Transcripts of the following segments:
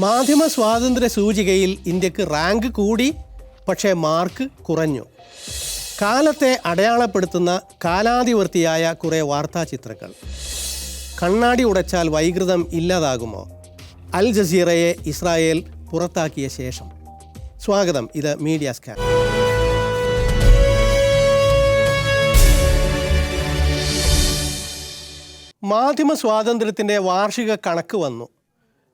മാധ്യമ സ്വാതന്ത്ര്യ സൂചികയിൽ ഇന്ത്യയ്ക്ക് റാങ്ക് കൂടി പക്ഷേ മാർക്ക് കുറഞ്ഞു. കാലത്തെ അടയാളപ്പെടുത്തുന്ന കാലാതിവർത്തിയായ കുറേ വാർത്താ ചിത്രങ്ങൾ. കണ്ണാടി ഉടച്ചാൽ വൈകൃതം ഇല്ലാതാകുമോ? അൽ ജസീറയെ ഇസ്രായേൽ പുറത്താക്കിയ ശേഷം. സ്വാഗതം ഇത് മീഡിയ സ്കാൻ. മാധ്യമ സ്വാതന്ത്ര്യത്തിന്റെ വാർഷിക കണക്ക് വന്നു.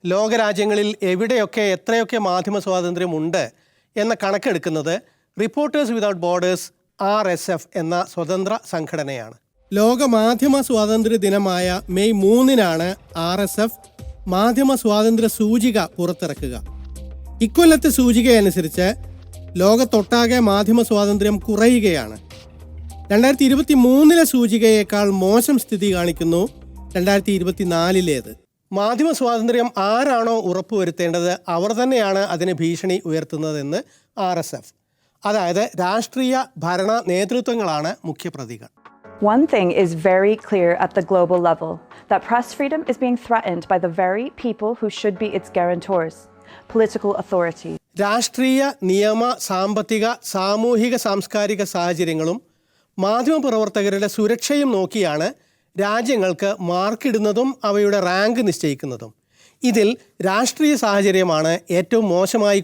ലോകരാജ്യങ്ങളിൽ എവിടെയൊക്കെ എത്രയൊക്കെ മാധ്യമ സ്വാതന്ത്ര്യമുണ്ട് എന്ന കണക്കെടുക്കുന്നത് reporters without borders R S F എന്ന സ്വതന്ത്ര സംഘടനയാണ്. ലോക മാധ്യമ സ്വാതന്ത്ര്യ ദിനമായ മെയ് മൂന്നിനാണ് ആർ എസ് എഫ് മാധ്യമ സ്വാതന്ത്ര്യ സൂചിക പുറത്തിറക്കുക. ഇക്കൊല്ലത്തെ സൂചികയനുസരിച്ച് ലോകത്തൊട്ടാകെ മാധ്യമ സ്വാതന്ത്ര്യം കുറയുകയാണ്. രണ്ടായിരത്തി ഇരുപത്തി മൂന്നിലെ സൂചികയേക്കാൾ മോശം സ്ഥിതി കാണിക്കുന്നു രണ്ടായിരത്തി ഇരുപത്തിനാലിലേത്. മാധ്യമ സ്വാതന്ത്ര്യം ആരാണോ ഉറപ്പുവരുത്തേണ്ടത് അവർ തന്നെയാണ് അതിന് ഭീഷണി ഉയർത്തുന്നതെന്ന് ആർ എസ് എഫ് അതായത് രാഷ്ട്രീയ ഭരണ നേതൃത്വങ്ങളാണ് മുഖ്യപ്രതികൾ One thing is very clear at the global level that press freedom is being threatened by the very people who should be its guarantors political authority. രാഷ്ട്രീയ നിയമ സാമ്പത്തിക സാമൂഹിക സാംസ്കാരിക സാഹചര്യങ്ങളും മാധ്യമപ്രവർത്തകരുടെ സുരക്ഷയും നോക്കിയാണ് രാജ്യങ്ങൾക്ക് മാർക്കിടുന്നതും അവയുടെ റാങ്ക് നിശ്ചയിക്കുന്നതും. ഇതിൽ രാഷ്ട്രീയ സാഹചര്യമാണ് ഏറ്റവും മോശമായി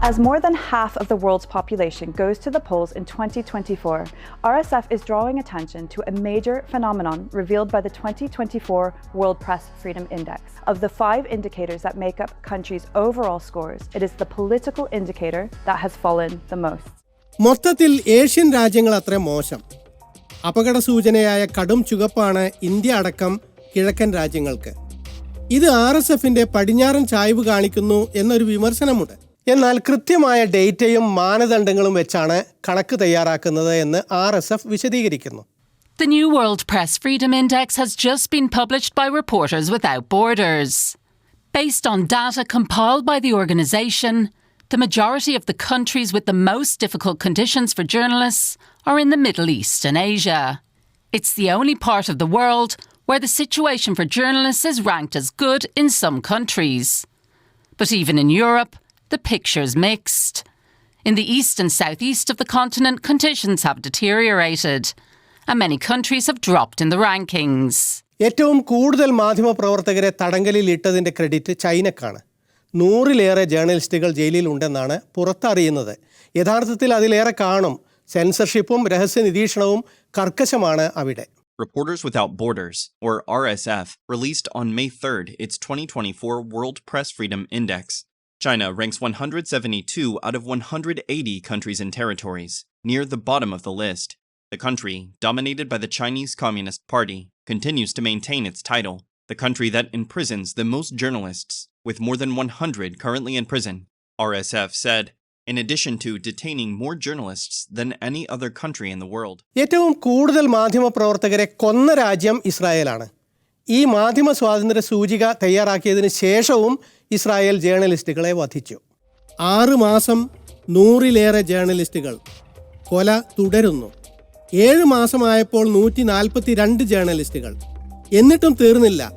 As more than half of the world's population goes to the polls in 2024, RSF is drawing attention to a major phenomenon revealed by the 2024 World Press Freedom Index. Of the five indicators that make up countries' overall scores, it is the political indicator that has fallen the most. മൊത്തത്തിൽ Asian രാജ്യങ്ങൾ അത്ര മോശം അപകട സൂചനയായ കടും ചുവപ്പാണ് India അടക്കം കിഴക്കൻ രാജ്യങ്ങൾക്ക് ഇത് ആർ എസ് എഫിന്റെ പടിഞ്ഞാറൻ ചായ്വ് കാണിക്കുന്നു എന്നൊരു വിമർശനമുണ്ട് എന്നാൽ കൃത്യമായ ഡേറ്റയും മാനദണ്ഡങ്ങളും വെച്ചാണ് കണക്ക് തയ്യാറാക്കുന്നത് എന്ന് ആർ എസ് എഫ് വിശദീകരിക്കുന്നു The new World Press Freedom Index has just been published by Reporters Without Borders. Based on data compiled by the organisation, the majority of the countries with the most difficult conditions for journalists are in the Middle East and Asia. It's the only part of the world where the situation for journalists is ranked as good in some countries. But even in Europe, the picture's mixed. In the east and southeast of the continent, conditions have deteriorated, and many countries have dropped in the rankings. ഏറ്റവും കൂടുതൽ മാധ്യമപ്രവർത്തകരെ തടങ്കലിൽ ഇട്ടതിൻ്റെ credit ചൈനക്കാണ് നൂറിലേറെ ജേർണലിസ്റ്റുകൾ ജയിലിലുണ്ടെന്നാണ് പുറത്തറിയുന്നത് യഥാർത്ഥത്തിൽ അതിലേറെ കാണും സെൻസർഷിപ്പും രഹസ്യ നിരീക്ഷണവും കർക്കശമാണ് അവിടെ Reporters Without Borders, or RSF, released on May 3rd its 2024 World Press Freedom Index. China ranks 172 out of 180 countries and territories, near the bottom of the list. The country, dominated by the Chinese Communist Party, continues to maintain its title, the country that imprisons the most journalists, with more than 100 currently in prison. RSF said, in addition to detaining more journalists than any other country in the world. ഏറ്റവും കൂടുതൽ മാധ്യമപ്രവർത്തകരെ കൊന്ന രാജ്യം ഇസ്രായേലാണ് ഈ മാധ്യമ സ്വാതന്ത്ര്യ സൂചിക തയ്യാറാക്കിയതിന് ശേഷവും ഇസ്രായേൽ ജേർണലിസ്റ്റുകളെ വധിച്ചു. ആറ് മാസം നൂറിലേറെ ജേർണലിസ്റ്റുകൾ കൊല തുടരുന്നു. ഏഴ് മാസമായപ്പോൾ നൂറ്റി നാൽപ്പത്തി രണ്ട് ജേർണലിസ്റ്റുകൾ. എന്നിട്ടും തീർന്നില്ല.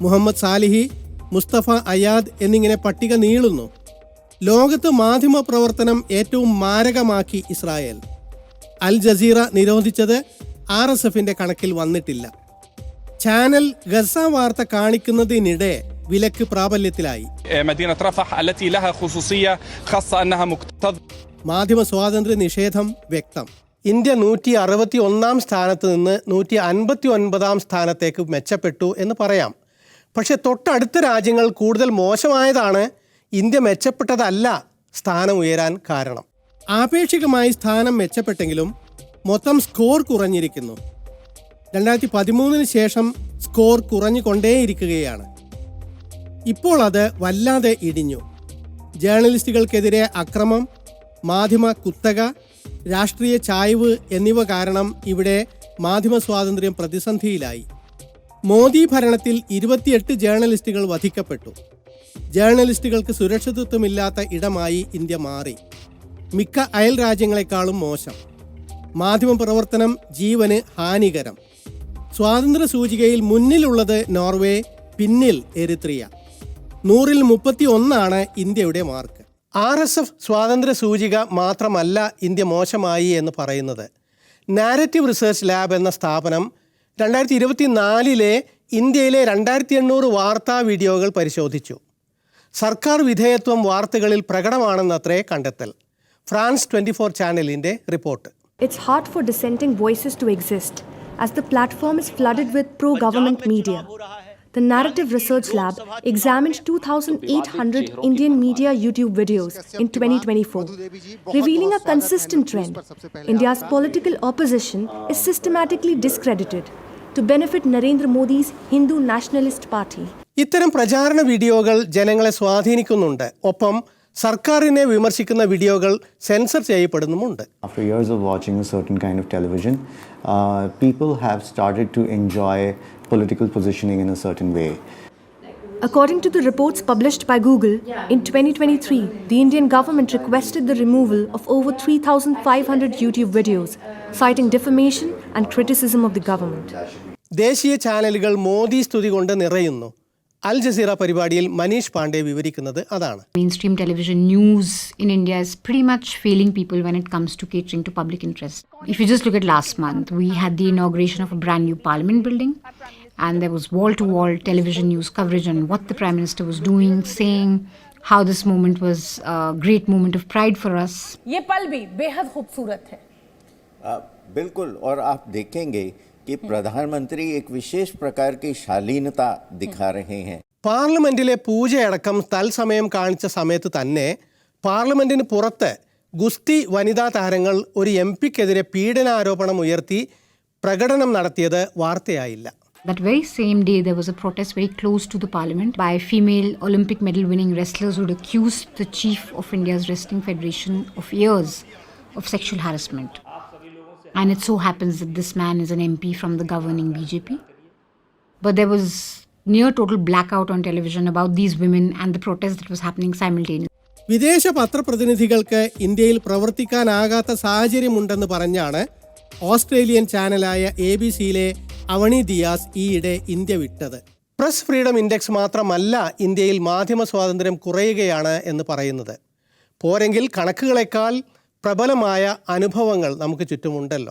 മുഹമ്മദ് സാലിഹി മുസ്തഫ അയാദ് എന്നിങ്ങനെ പട്ടിക നീളുന്നു. ലോകത്ത് മാധ്യമ പ്രവർത്തനം ഏറ്റവും മാരകമാക്കി ഇസ്രായേൽ. അൽ ജസീറ നിരോധിച്ചത് ആർ എസ് എഫിന്റെ കണക്കിൽ വന്നിട്ടില്ല. ചാനൽ ഗസ വാർത്ത കാണിക്കുന്നതിനിടെ വിലക്ക് പ്രാബല്യത്തിലായി. മാധ്യമ സ്വാതന്ത്ര്യ നിഷേധം വ്യക്തം. ഇന്ത്യ നൂറ്റി അറുപത്തി ഒന്നാം സ്ഥാനത്ത് നിന്ന് നൂറ്റി അൻപത്തി ഒൻപതാം സ്ഥാനത്തേക്ക് മെച്ചപ്പെട്ടു എന്ന് പറയാം. പക്ഷേ തൊട്ടടുത്ത രാജ്യങ്ങൾ കൂടുതൽ മോശമായതാണ് ഇന്ത്യ മെച്ചപ്പെട്ടതല്ല സ്ഥാനം ഉയരാൻ കാരണം. ആപേക്ഷികമായി സ്ഥാനം മെച്ചപ്പെട്ടെങ്കിലും മൊത്തം സ്കോർ കുറഞ്ഞിരിക്കുന്നു. രണ്ടായിരത്തി പതിമൂന്നിന് ശേഷം സ്കോർ കുറഞ്ഞുകൊണ്ടേയിരിക്കുകയാണ്. ഇപ്പോൾ അത് വല്ലാതെ ഇടിഞ്ഞു. ജേർണലിസ്റ്റുകൾക്കെതിരെ അക്രമം മാധ്യമ കുത്തക രാഷ്ട്രീയ ചായ്വ് എന്നിവ കാരണം ഇവിടെ മാധ്യമ സ്വാതന്ത്ര്യം പ്രതിസന്ധിയിലായി. മോദി ഭരണത്തിൽ ഇരുപത്തിയെട്ട് ജേർണലിസ്റ്റുകൾ വധിക്കപ്പെട്ടു. ജേർണലിസ്റ്റുകൾക്ക് സുരക്ഷിതത്വമില്ലാത്ത ഇടമായി ഇന്ത്യ മാറി. മിക്ക അയൽ രാജ്യങ്ങളെക്കാളും മോശം. മാധ്യമ പ്രവർത്തനം ജീവന് ഹാനികരം. സ്വാതന്ത്ര്യ സൂചികയിൽ മുന്നിലുള്ളത് നോർവേ പിന്നിൽ എരിത്രിയ. നൂറിൽ മുപ്പത്തി ഒന്നാണ് ഇന്ത്യയുടെ മാർക്ക്. ആർ എസ് എഫ് സ്വാതന്ത്ര്യ സൂചിക മാത്രമല്ല ഇന്ത്യ മോശമായി എന്ന് പറയുന്നത്. നാരറ്റീവ് റിസർച്ച് ലാബ് എന്ന സ്ഥാപനം രണ്ടായിരത്തി ഇരുപത്തി നാലിലെ ഇന്ത്യയിലെ രണ്ടായിരത്തി എണ്ണൂറ് വാർത്താ വീഡിയോകൾ പരിശോധിച്ചു. സർക്കാർ വിധേയത്വം വാർത്തകളിൽ പ്രകടമാണെന്നത്രേ കണ്ടെത്തൽ. ഫ്രാൻസ് ട്വന്റി ഫോർ ചാനലിന്റെ report. It's hard for dissenting voices to exist. As the platform is flooded with pro government media. The Narrative Research Lab examined 2,800 Indian media YouTube videos in 2024, revealing a consistent trend. India's political opposition is systematically discredited to benefit Narendra Modi's Hindu nationalist party. ഇത്തരം പ്രചാരണ വീഡിയോകൾ ജനങ്ങളെ സ്വാധീനിക്കുന്നുണ്ട് ഒപ്പം സർക്കാരിനെ വിമർശിക്കുന്ന വീഡിയോകൾ censor ചെയ്യപ്പെടുന്നുമുണ്ട് After years of watching a certain kind of television, uh, people have started to enjoy political positioning in a certain way. According to the reports published by Google, in 2023, the Indian government requested the removal of over 3,500 YouTube videos, citing defamation and criticism of the government. ദേശീയ ചാനലുകൾ മോദി സ്തുതി കൊണ്ട് നിറയുന്നു അൽ Jazeera പരിപാടിയിൽ മനീഷ് പാണ്ഡെ വിവരിക്കുന്നത് അതാണ് mainstream television news in India is pretty much failing people when it comes to catering to public interest. If you just look at last month, we had the inauguration of a brand new parliament building, and there was wall to wall television news coverage on what the prime minister was doing, saying how this moment was a great moment of pride for us. ये पल भी बेहद खूबसूरत है आ, बिल्कुल और आप देखेंगे कि प्रधानमंत्री एक विशेष प्रकार की शालीनता दिखा रहे हैं പാർലമെന്റിലെ പൂജയടക്കം തത്സമയം കാണിച്ച സമയത്ത് തന്നെ പാർലമെന്റിന് പുറത്ത് ഗുസ്തി വനിതാ താരങ്ങൾ ഒരു എം പിക്കെതിരെ പീഡനാരോപണം ഉയർത്തി പ്രകടനം നടത്തിയത് വാർത്തയായില്ല That very same day, there was a protest very close to the parliament by female Olympic medal winning wrestlers who'd accused the chief of India's Wrestling Federation of years of sexual harassment. And it so happens that this man is an MP from the governing BJP. But there was near total blackout on television about these women and the protest that was happening simultaneously. വിദേശ പത്രപ്രതിനിധികൾക്ക് ഇന്ത്യയിൽ പ്രവർത്തിക്കാനാകാത്ത സാഹചര്യമുണ്ടെന്ന് പറഞ്ഞാണ് Australian ചാനലായ A B സിയിലെ അവണി ദിയാസ് ഈയിടെ India വിട്ടത് press freedom index മാത്രമല്ല ഇന്ത്യയിൽ മാധ്യമ സ്വാതന്ത്ര്യം കുറയുകയാണ് എന്ന് പറയുന്നത് പോരെങ്കിൽ കണക്കുകളെക്കാൾ പ്രബലമായ അനുഭവങ്ങൾ നമുക്ക് ചുറ്റുമുണ്ടല്ലോ.